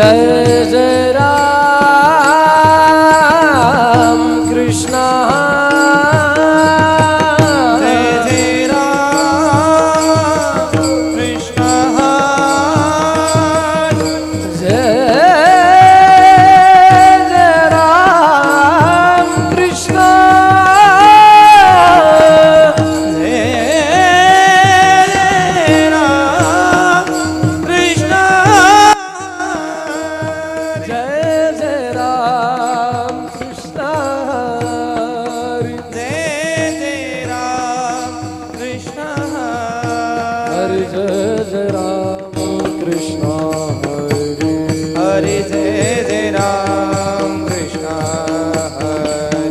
जय जय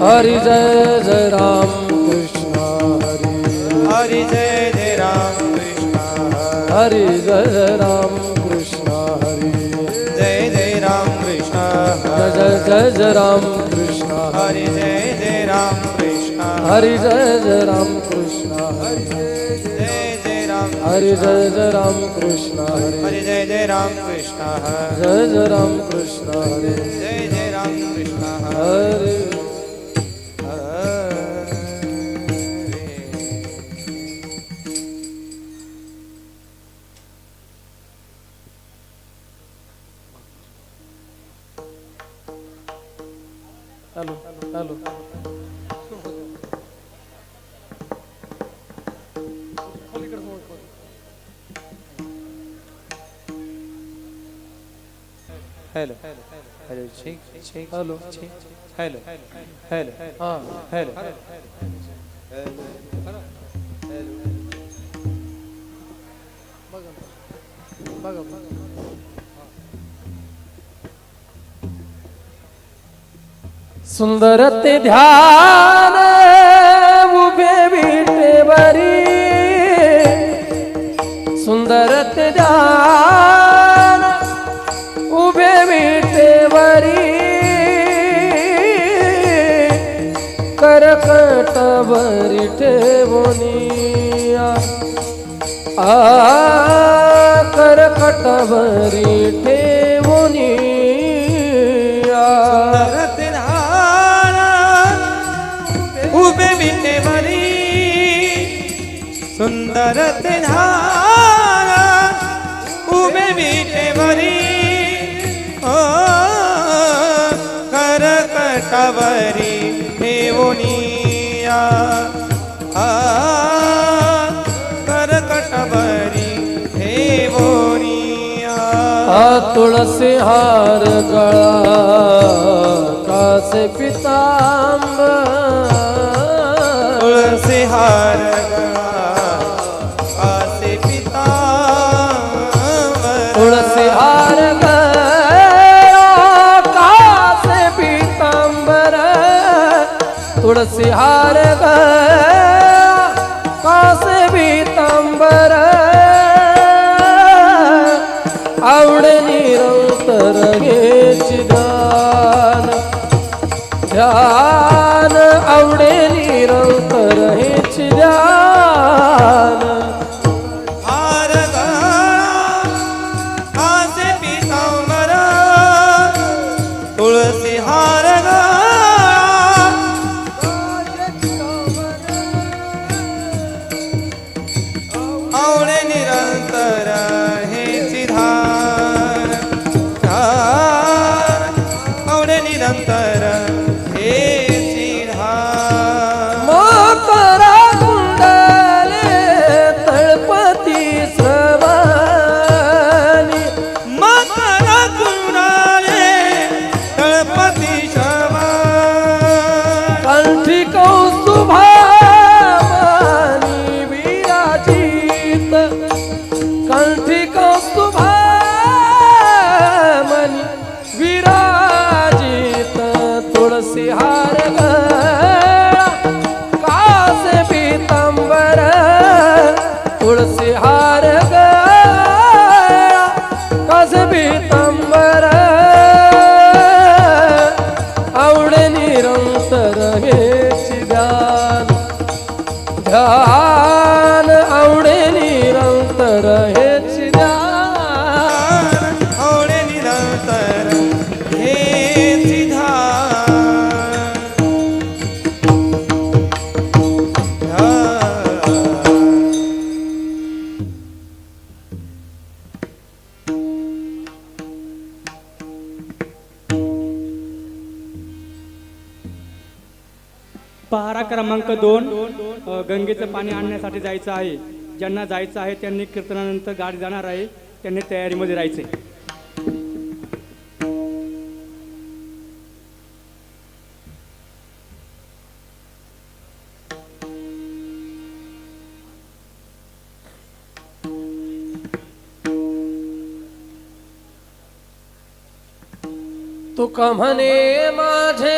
हरि जय जय राम कृष्ण हरि हरि जय जय राम कृष्ण हरि जय जय राम कृष्ण हरि जय जय राम कृष्ण जय जय जय जय राम कृष्ण हरि जय जय राम कृष्ण हरि जय जय राम कृष्ण हरि जय जय राम हरि जय जय राम कृष्ण हरि हरि जय जय राम कृष्ण जय जय राम कृष्ण हरि जय hello hello check check hello check hello hello हा हॅलो बघा बघा सुंदर ते ध्यान करकटवरी ठेवनिया रथ धारा उभे विटेवरी सुंदर धारा उभे विटेवरी ओ करकटवरी हा तुळसी हार गळा कासे पितांबर तुळसी हार गळा आसे पिता तुळसी हार गळा कासे पितांबर तुळसी हार पहारा क्रमांक दोन गंगेचं पाणी आणण्यासाठी जायचं आहे. ज्यांना जायचं आहे त्यांनी कीर्तनानंतर गाडी जाणार आहे. त्यांनी तयारीमध्ये राहायचे तुका म्हणे माझे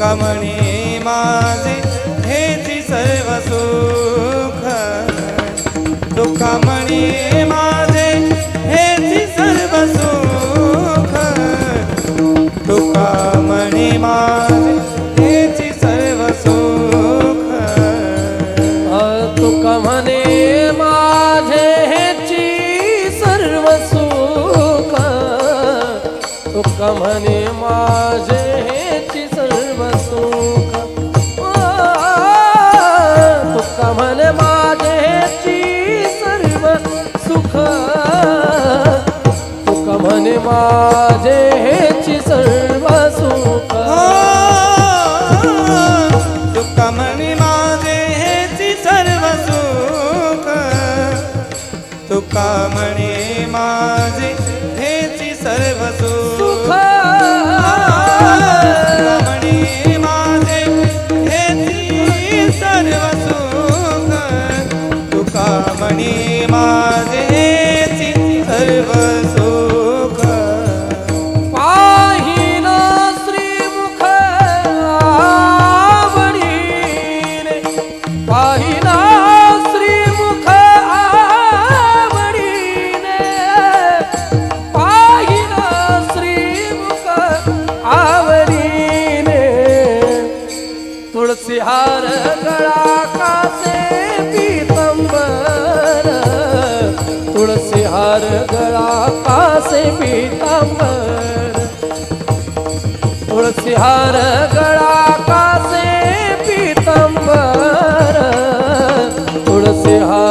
तुका माझे हेची सर्व सुख. तुका माझे हेची सर्व सुख. तुका म्हणे माझे சிந்தாமணி गळा पीतांबर तुळसीहार गळा कासे पीतांबर तुळसीहार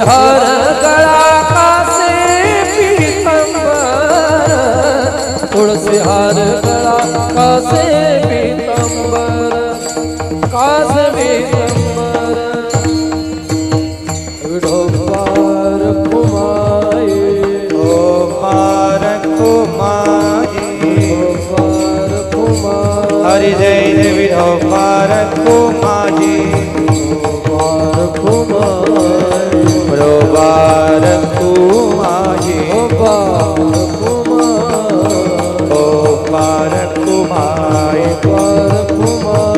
हार गळा कासे पीतंबर. तुळसी हार गळा कासे पीतंबर. कासे पीतंबर. विढोबार कुमारी. विढोबार कुमार. हरि जय कुमारी विढोबार कुमार. बरोबर कुमारी. મુબારક કુમારી મુબારક કુમારી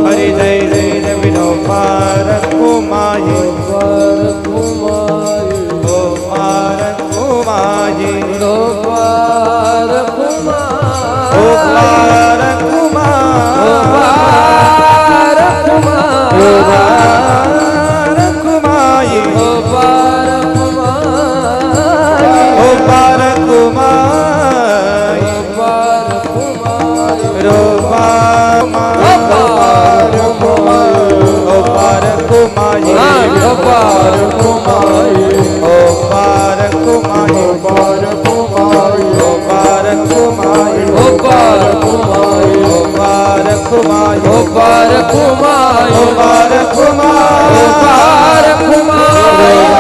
હરિ જય જય રવિ મુબારક કુમારી મુબારક કુમારી મુબારક કુમારી મુબારક કુમારી મુબારક કુમારી મુબારક કુમારી पार कुमारी ओ पार कुमाई ओ पार कुमारी ओ पार कुमाई ओ पार कुमारी ओ पार कुमाई ओ पार कुमारी पार कुमाई ओ पार कुमाई ओ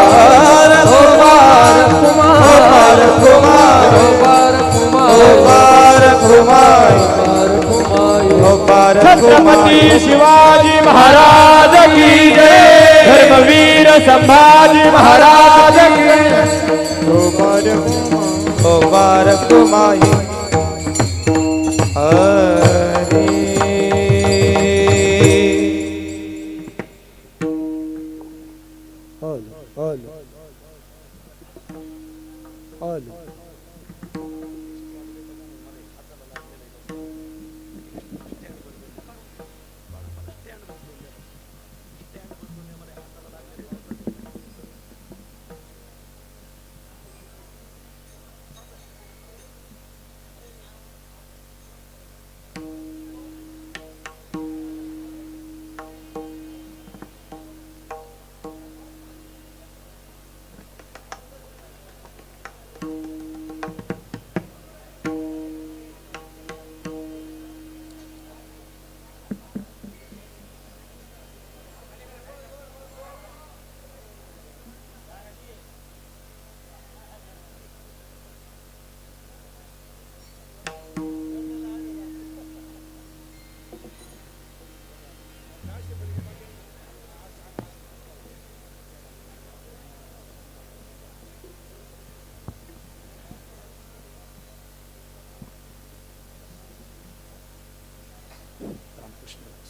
पार कुमाई पार कुमाई ओ पार छत्रपती शिवाजी महाराज की जय। धर्मवीर संभाजी महाराज कुमार कुमार। कुमाई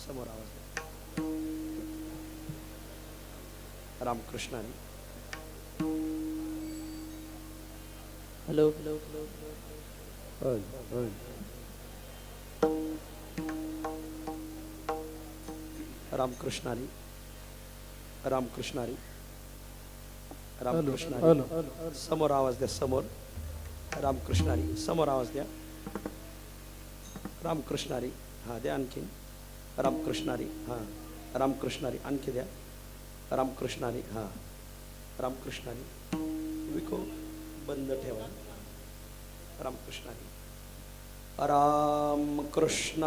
समोर आवाज द्या. रामकृष्णाने. Hello रामकृष्णारी रामकृष्णारी hello. रामकृष्णारी समोर आवाज द्या समोर. रामकृष्णारी समोर आवाज द्या. रामकृष्णारी हा द्या आणखीन. रामकृष्णारी हां रामकृष्णारी आणखी द्या. रामकृष्णारी हां रामकृष्णारी. विखो बंद ठेवा. रामकृष्णारी. रामकृष्ण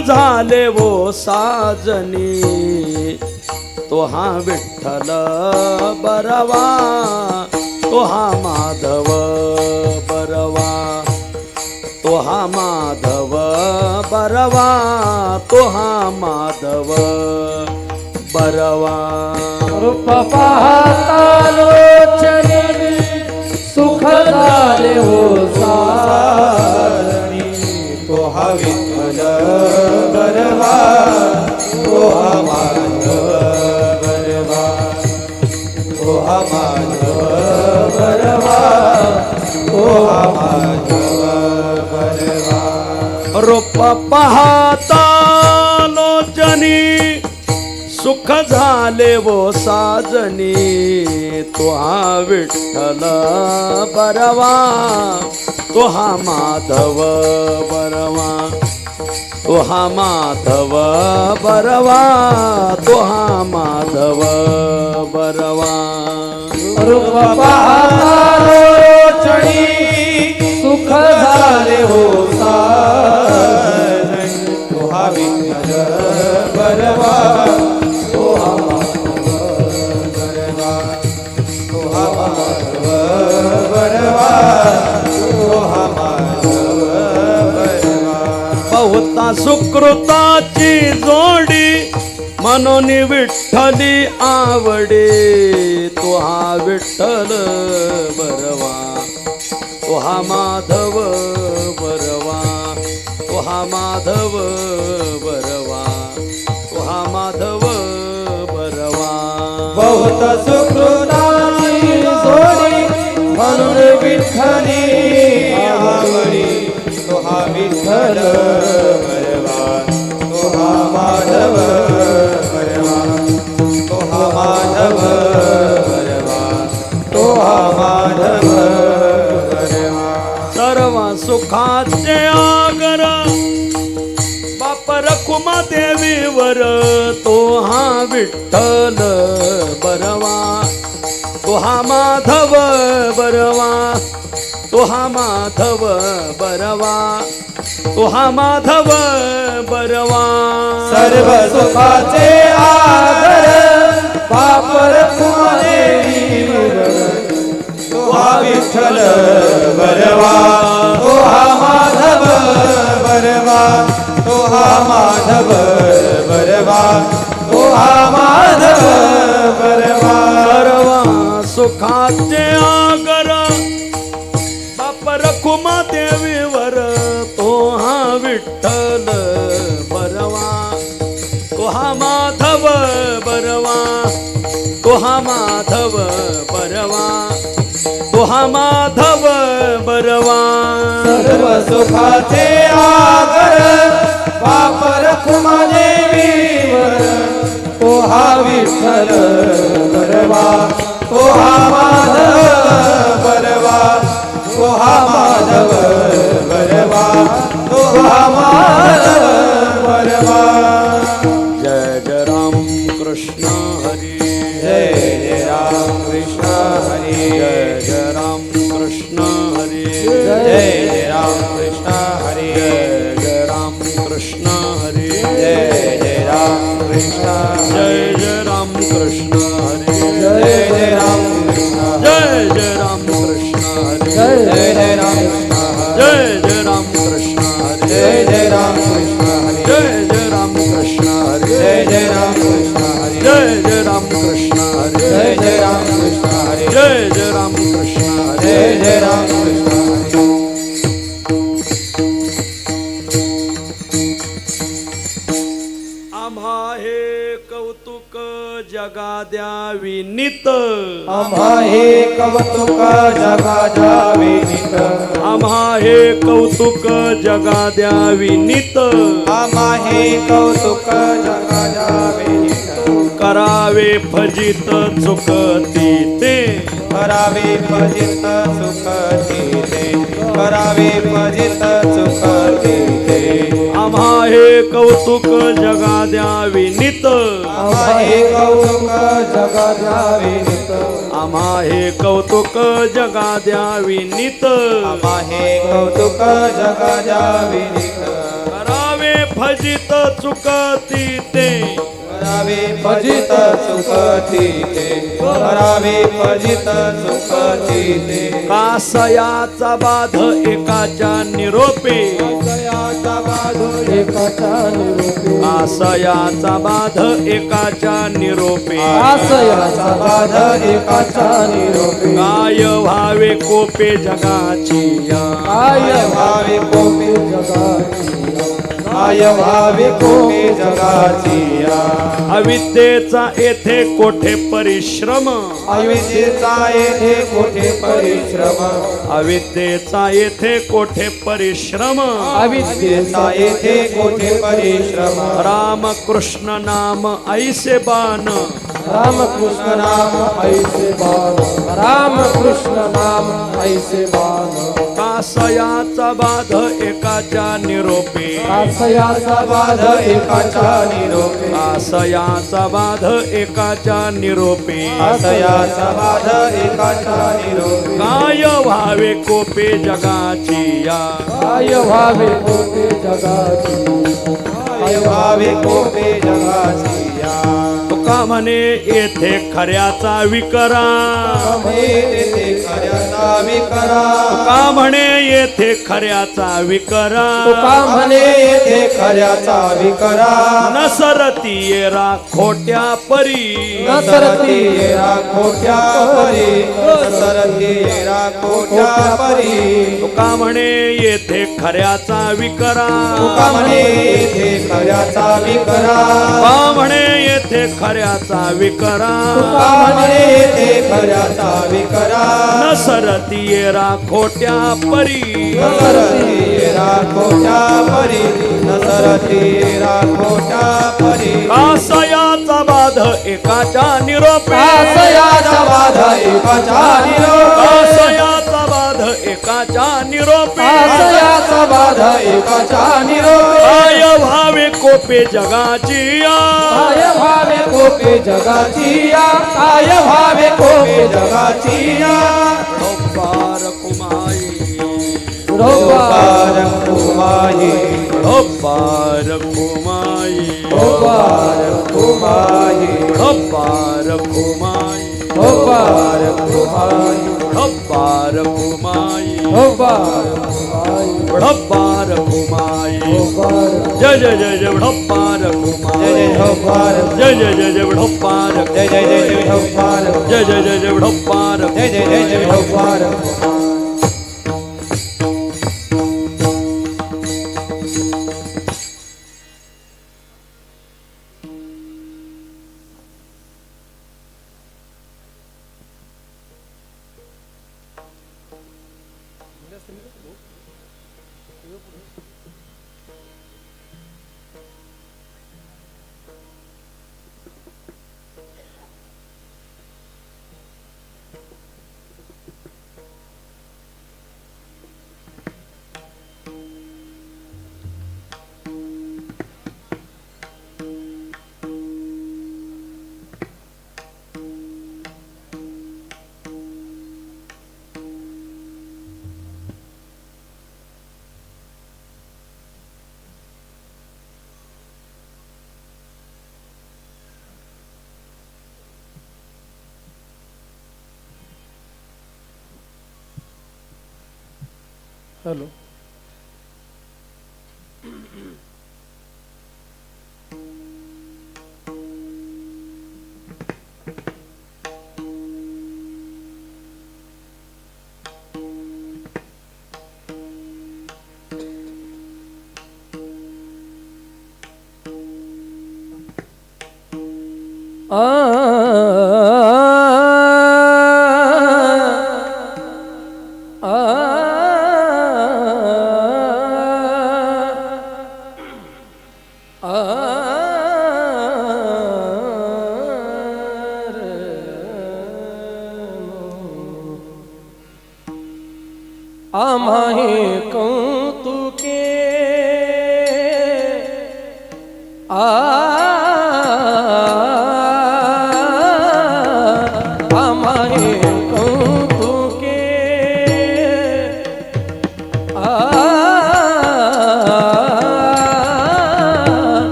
झाले वो साजनी. तो हा विठ्ठल बरवा. तो हा माधव बरवा. तो हा माधव बरवा. तो हा माधव बरवा. रूप पाहता लोचनी सुख झाले हो सारणी तो हा विठ्ठल रोप पाहता लोचनी सुख झाले वो साजनी तो हा विठ्ठल बरवा तो हा माधव बरवा. तोहा माधव बरवा तोहा माधव बरवा. सुख झाले हो तोहा विठ्ठल बरवा तोहा तोहा बरवा. बहुता सुकृताची जोडी म्हणून विठ्ठली आवडे. तो हा विठ्ठल बरवा तो हा माधव बरवा तो हा माधव बरवा तो हा माधव बरवा. बहुत सुकृताची जोडी म्हणून विठ्ठली विठ्ठल भरवा तोहा तोहा माधव भरवा तोहा माधव भरवा सुखाचे आगर बाप रखुमा देवीवर तोहा विठ्ठल बरवा तोहा माधव बरवा तोहा माधव बरवा. तो हा माधव बरवा. सर्व सुखाचे आदर बापर कुमादेवी तो हा विठ्ठल बरवा तो हा माधव बरवा तो हा माधव बरवा तो हा माधव बरवा. सर्व सुखाचे आगर विठ्ठल बरवा कोहा माधव बरवा कोहा माधव बरवा कोहा माधव बरवा। सर्व सुखाचे आगर वापर रखुमा कोहा विठ्ठल बरवा कोहा माधव आम्हा हे कौतुक जगा द्यावी नित. आम्हा हे कौतुक जगा जावे नित. आम्हा हे कौतुक जगा द्यावी नित. आम्हा हे कौतुक जगा नित. करावे फजित चुकती ते. करावे फजित सुख ते. करावे फजित सुख ते. आम्हा हे कौतुक जगा द्यावी नित. आम्हा हे कौतुक जगा जावे नित. आम्हा हे कौतुक जगा द्यावी नित. आम्हा हे कौतुक जगा जावे नित. करावे फजित चुकती ते. करावे ते ते कासयाचा बाध एकाच्या निरोपे. दयाचा बाधो एकाचा निरोपी. कासयाचा बाध एकाच्या निरोपे. आसयाचा बाध एकाचा निरोपी. काय व्हावे कोपे जगाची काय भावे कोपी जगाची जगाची अविद्येचा येथे कोठे परिश्रम? अविद्येचा येथे कोठे परिश्रम? अविद्येचा येथे कोठे परिश्रम? अविद्येचा येथे कोठे परिश्रम? राम कृष्ण नाम ऐसे बाण. राम कृष्ण नाम ऐसे बाण. राम कृष्ण नाम ऐसे बाण. कासयाचा बाध एकाच्या निरोपे. आशयाचा बाध एकाच्या निरोपे. कासयाचा बाध एकाच्या निरोपे. आशयाचा बाध एकाच्या निरोपे. काय व्हावे कोपे जगाची या. काय व्हावे कोटे जगाची. आय व्हावे कोपे जगाची या. तुका म्हणे येथे खऱ्याचा विकरा. खऱ्याचा विकरा. का म्हणे येथे खऱ्याचा विकरा. तुका म्हणे येथे खऱ्याचा विकरा. नसरती येरा खोट्या परी. सरती येरा खोट्या परी. सरती येरा खोट्या परी. तुका म्हणे येथे खऱ्याचा विकरा. तुका म्हणे येथे खऱ्याचा विकरा. का म्हणे येथे खऱ्याचा विकरा. येथे खऱ्याचा विकरा. नसरती येरा खोट्या परी. येरा खोट्या परी. सरती येरा खोट्या परी. कासयाचा बाध एकाच्या निरोपे. आशयाचा बाध एकाच्या निरोपे. कासयाचा बाध एकाच्या निरोपे. आशयाचा बाध निरोपे. काय व्हावे कोपे जगाची काय व्हावे कोटे जगाची काय व्हावे कोटे जगाची पार कुमाई पार कुमाई पार कुमाई पार कुमाई रोबार कुमाई पार कुमाई पार कुमाई रोबार जय जय जय जय पार जय कुमाई जय हो पार जय जय जय जय पार जय जय जय जय हो पार जय जय जय जय पार जय जय जय जय हो पार हॅलो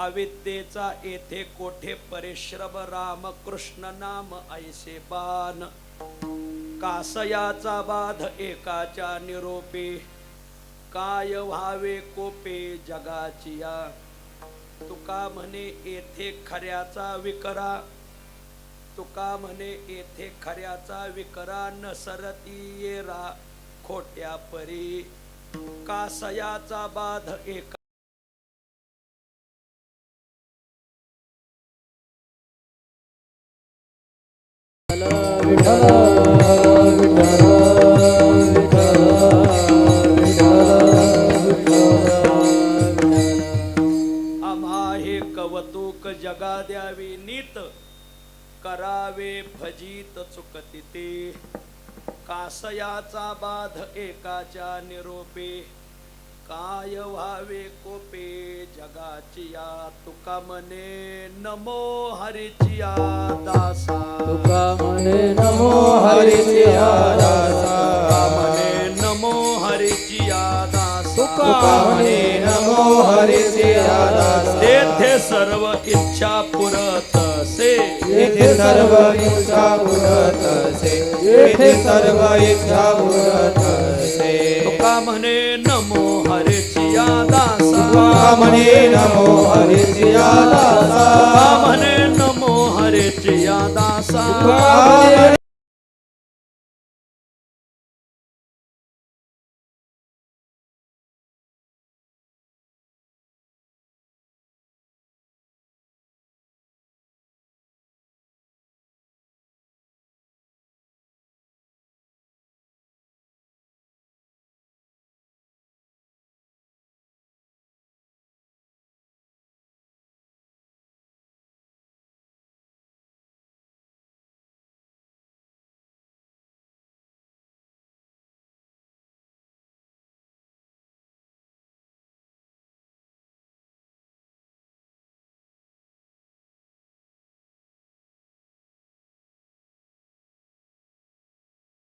अविद्येचा येथे कोठे परिश्रम? राम कृष्ण नाम ऐसे बाण कासयाचा बाध एकाच्या निरोपे. काय व्हावे कोपे जगाचिया. तुका म्हणे येथे खऱ्याचा विकरा. तुका म्हणे येथे खऱ्याचा विकरा. नसरती येरा खोट्या परी कासयाचा बाध एका जगा द्यावी नीत करावे फजित चुकती ते. कासयाचा बाध एकाच्या निरोपे. काय व्हावे कोपे जगाची या? तुका म्हणे नमो हरिचिया दासा. तुका म्हणे नमो हरिचे दासा. म्हणे नमो हरिचिया दासा. तुका म्हणे नमो हरिचे दासा. तेथे सर्व इच्छा पुरत से येथे सर्व इच्छा पुरत असे. येथे सर्व इच्छा पुरत असे. तुका म्हणे नमो दासा म्हणे नमो हरिचे दासा. तुका म्हणे नमो हरिचिया दासा. तुका म्हणे